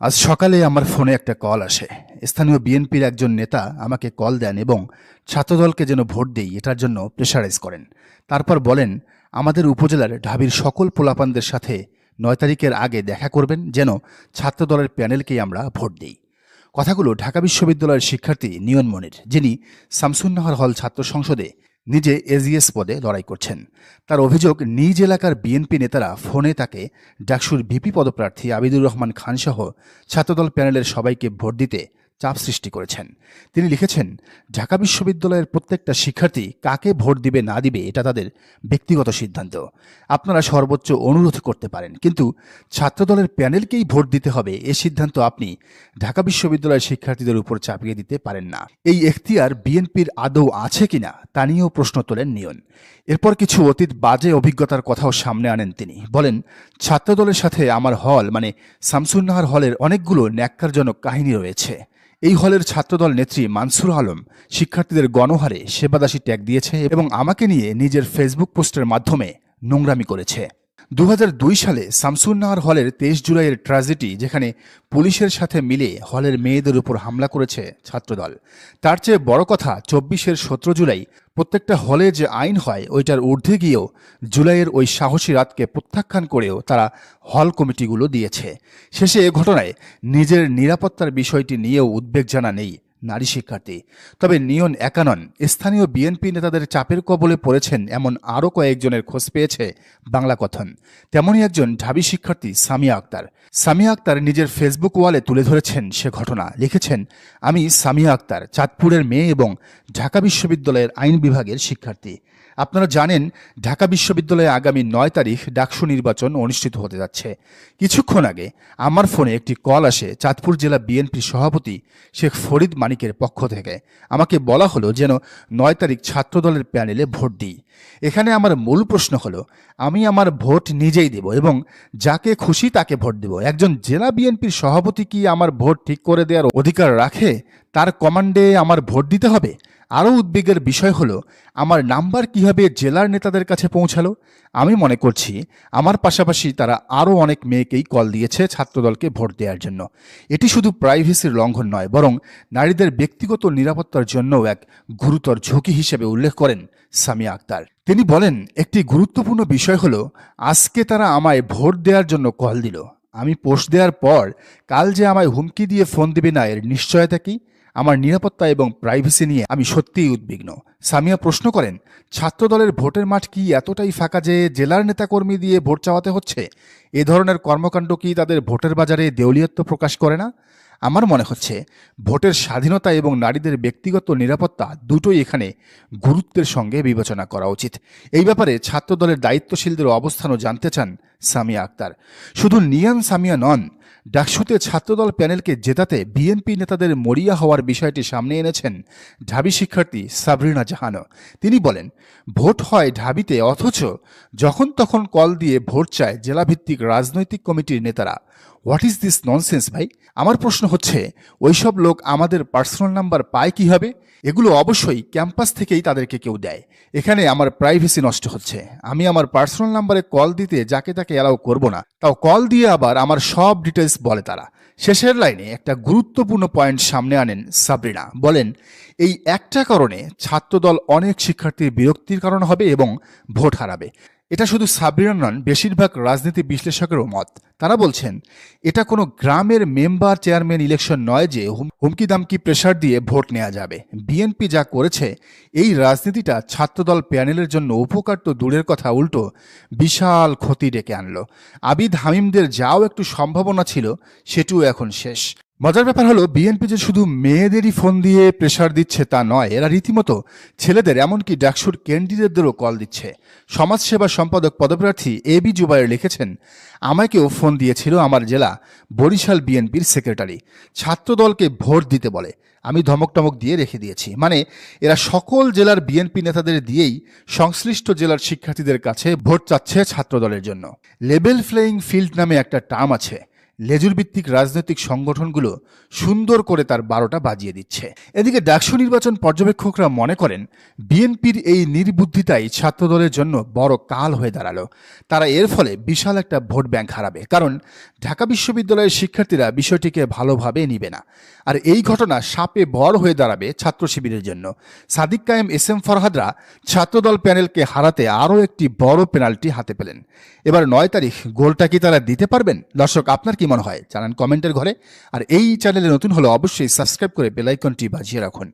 আজ সকালে আমার ফোনে একটা কল আসে। স্থানীয় বিএনপির একজন নেতা আমাকে কল দেন এবং ছাত্রদলকে যেন ভোট দেই, এটার জন্য প্রেশারাইজ করেন। তারপর বলেন, আমাদের উপজেলার ঢাবির সকল পোলাপানদের সাথে নয় তারিখের আগে দেখা করবেন, যেন ছাত্রদলের প্যানেলকেই আমরা ভোট দিই। কথাগুলো ঢাকা বিশ্ববিদ্যালয়ের শিক্ষার্থী নিয়ন মনির, যিনি শামসুন্নাহর হল ছাত্র সংসদে নিজে এজিএস পদে লড়াই করছেন। তার অভিযোগ, নিজ এলাকার বিএনপি নেতারা ফোনে তাকে ডাকসুর ভিপি পদপ্রার্থী আবিদুর রহমান খানসহ ছাত্রদল প্যানেলের সবাইকে ভোট দিতে চাপ সৃষ্টি করেছেন। তিনি লিখেছেন, ঢাকা বিশ্ববিদ্যালয়ের প্রত্যেকটা শিক্ষার্থী কাকে ভোট দিবে, না দিবে, এটা তাদের ব্যক্তিগত সিদ্ধান্ত। আপনারা সর্বোচ্চ অনুরোধ করতে পারেন। কিন্তু ছাত্রদলের প্যানেলকেই ভোট দিতে হবে, এ সিদ্ধান্ত আপনি ঢাকা বিশ্ববিদ্যালয়ের শিক্ষার্থীদের উপর চাপিয়ে দিতে পারেন না। এই এখতিয়ার বিএনপির আদৌ আছে কিনা, তা নিয়েও প্রশ্ন তোলেন নিয়ন। এরপর কিছু অতীত বাজে অভিজ্ঞতার কথাও সামনে আনেন তিনি। বলেন, ছাত্রদলের সাথে আমার হল মানে শামসুন্নাহার হলের অনেকগুলো ন্যাক্কারজনক কাহিনী রয়েছে। এই হলের ছাত্রদল নেত্রী মানসুর আলম শিক্ষার্থীদের গণহারে সেবাদাসী ট্যাগ দিয়েছে এবং আমাকে নিয়ে নিজের ফেসবুক পোস্টের মাধ্যমে নোংরামি করেছে। দু হাজার দুই সালে শামসুন্নাহার হলের তেইশ জুলাইয়ের ট্র্যাজেডি, যেখানে পুলিশের সাথে মিলে হলের মেয়েদের উপর হামলা করেছে ছাত্রদল। তার চেয়ে বড় কথা, চব্বিশের সতেরো জুলাই প্রত্যেকটা হলে যে আইন হয়, ওইটার ঊর্ধ্বে গিয়েও জুলাইয়ের ওই সাহসী রাতকে প্রত্যাখ্যান করেও তারা হল কমিটিগুলো দিয়েছে। শেষে এ ঘটনায় নিজের নিরাপত্তার বিষয়টি নিয়েও উদ্বেগ জানা নেই। নারী শিক্ষার্থী। তবে নিয়ন একানন স্থানীয় বিএনপি নেতাদের চাপের কবলে পড়েছেন এমন আরও কয়েকজনের খোঁজ পেয়েছে বাংলা কথন। তেমনই একজন ঢাবি শিক্ষার্থী সামিয়া আক্তার। সামিয়া আক্তার নিজের ফেসবুক ওয়ালে তুলে ধরেছেন সে ঘটনা। লিখেছেন, আমি সামিয়া আক্তার, চাঁদপুরের মেয়ে এবং ঢাকা বিশ্ববিদ্যালয়ের আইন বিভাগের শিক্ষার্থী। আপনারা জানেন, ঢাকা বিশ্ববিদ্যালয়ে আগামী নয় তারিখ ডাকসু নির্বাচন অনুষ্ঠিত হতে যাচ্ছে। কিছুক্ষণ আগে আমার ফোনে একটি কল আসে চাঁদপুর জেলা বিএনপির সভাপতি শেখ ফরিদ মানিকের পক্ষ থেকে। আমাকে বলা হলো যেন নয় তারিখ ছাত্রদলের প্যানেলে ভোট দিই। এখানে আমার মূল প্রশ্ন হলো, আমি আমার ভোট নিজেই দেব এবং যাকে খুশি তাকে ভোট দেব। একজন জেলা বিএনপির সভাপতি কি আমার ভোট ঠিক করে দেওয়ার অধিকার রাখে? তার কমান্ডে আমার ভোট দিতে হবে? আরও উদ্বেগের বিষয় হলো, আমার নাম্বার কীভাবে জেলার নেতাদের কাছে পৌঁছালো? আমি মনে করছি, আমার পাশাপাশি তারা আরও অনেক মেয়েকেই কল দিয়েছে ছাত্রদলকে ভোট দেওয়ার জন্য। এটি শুধু প্রাইভেসির লঙ্ঘন নয়, বরং নারীদের ব্যক্তিগত নিরাপত্তার জন্যও এক গুরুতর ঝুঁকি হিসেবে উল্লেখ করেন সামিয়া আক্তার। তিনি বলেন, একটি গুরুত্বপূর্ণ বিষয় হলো, আজকে তারা আমায় ভোট দেওয়ার জন্য কল দিল। আমি পোস্ট দেওয়ার পর, কাল যে আমায় হুমকি দিয়ে ফোন দেবে না, এর নিশ্চয়তা কি? আমার নিরাপত্তা এবং প্রাইভেসি নিয়ে আমি সত্যিই উদ্বিগ্ন। সামিয়া প্রশ্ন করেন, ছাত্রদলের ভোটের মাঠ কি এতটাই ফাঁকা যে জেলার নেতাকর্মী দিয়ে ভোট চাওয়াতে হচ্ছে? এ ধরনের কর্মকাণ্ড কি তাদের ভোটের বাজারে দেউলিয়ত্ব প্রকাশ করে না? আমার মনে হচ্ছে, ভোটের স্বাধীনতা এবং নারীদের ব্যক্তিগত নিরাপত্তা দুটোই এখানে গুরুত্বের সঙ্গে বিবেচনা করা উচিত। এই ব্যাপারে ছাত্রদলের দায়িত্বশীলদের অবস্থানও জানতে চান সামিয়া আক্তার। শুধু নিয়ান সামিয়া নন, ডাকসুতে ছাত্রদল প্যানেলকে জেতাতে বিএনপি নেতাদের মরিয়া হওয়ার বিষয়টি সামনে এনেছেন ঢাবি শিক্ষার্থী সাবরিনা জাহানো তিনি বলেন, ভোট হয় ঢাবিতে, অথচ যখন তখন কল দিয়ে ভোট চায় জেলাভিত্তিক রাজনৈতিক কমিটির নেতারা। হোয়াট ইজ দিস ননসেন্স ভাই? আমার প্রশ্ন হচ্ছে, ওইসব লোক আমাদের পার্সোনাল নাম্বার পায় কীভাবে? এগুলো অবশ্যই ক্যাম্পাস থেকেই তাদেরকে কেউ দেয়। এখানে আমার প্রাইভেসি নষ্ট হচ্ছে। আমি আমার পার্সোনাল নাম্বারে কল দিতে যাকে তাকে অ্যালাউ করব না। তাও কল দিয়ে আবার আমার সব ডিটেলস বলে তারা। শেষের লাইনে একটা গুরুত্বপূর্ণ পয়েন্ট সামনে আনেন সাবরিনা। বলেন, এই একটা কারণে ছাত্রদল অনেক শিক্ষার্থীর বিরক্তির কারণ হবে এবং ভোট হারাবে। এটা শুধু সাবরিনা নন, বেশিরভাগ রাজনীতি বিশ্লেষকেরও মত। তারা বলছেন, এটা কোনো গ্রামের মেম্বার চেয়ারম্যান ইলেকশন নয় যে হুম- হুমকি দামকি প্রেশার দিয়ে ভোট নেওয়া যাবে। বিএনপি যা করেছে, এই রাজনীতিটা ছাত্রদল প্যানেলের জন্য উপকার তো দূরের কথা, উল্টো বিশাল ক্ষতি ডেকে আনলো। আবিদ হামিমদের যাও একটু সম্ভাবনা ছিল, সেটিও এখন শেষ। মজার ব্যাপার হলো বিএনপি যে শুধু মেয়েদেরই ফোন দিয়ে প্রেশার দিচ্ছে তা নয়, এরা রীতিমতো ছেলেদের এমনকি ডাকসুর ক্যান্ডিডেটদেরও কল দিচ্ছে। সমাজসেবা সম্পাদক পদপ্রার্থী এ বি জুবাইর লিখেছেন আমাকেও ফোন দিয়েছিল আমার জেলা বরিশাল বিএনপির সেক্রেটারি ছাত্রদলকে ভোট দিতে বলে। আমি ধমক টমক দিয়ে রেখে দিয়েছি। মানে এরা সকল জেলার বিএনপি নেতাদের দিয়েই সংশ্লিষ্ট জেলার শিক্ষার্থীদের কাছে ভোট চাচ্ছে ছাত্রদলের জন্য। লেভেল প্লেয়িং ফিল্ড নামে একটা টার্ম আছে। লেজুর ভিত্তিক রাজনৈতিক সংগঠনগুলো সুন্দর করে তার বারোটা বাজিয়ে দিচ্ছে। এদিকে ডাকসু নির্বাচন পর্যবেক্ষকরা মনে করেন, বিএনপির এই নির্বুদ্ধিতাই ছাত্রদলের জন্য বড় কাল হয়ে দাঁড়াল। তারা এর ফলে বিশাল একটা ভোট ব্যাংক হারাবে। কারণ ঢাকা বিশ্ববিদ্যালয়ের শিক্ষার্থীরা বিষয়টিকে ভালোভাবে নিবে না। আর এই ঘটনা সাপে বর হয়ে দাঁড়াবে ছাত্র শিবিরের জন্য। সাদিক কায়েম এস এম ফরহাদরা ছাত্রদল প্যানেলকে হারাতে আরও একটি বড় পেনাল্টি হাতে পেলেন। এবার নয় তারিখ গোলটা কি তারা দিতে পারবেন? দর্শক, আপনার কি মনে হয়? জানান কমেন্টের ঘরে। আর এই চ্যানেলে নতুন হলে অবশ্যই সাবস্ক্রাইব করে বেলাইকনটি বাজিয়ে রাখুন।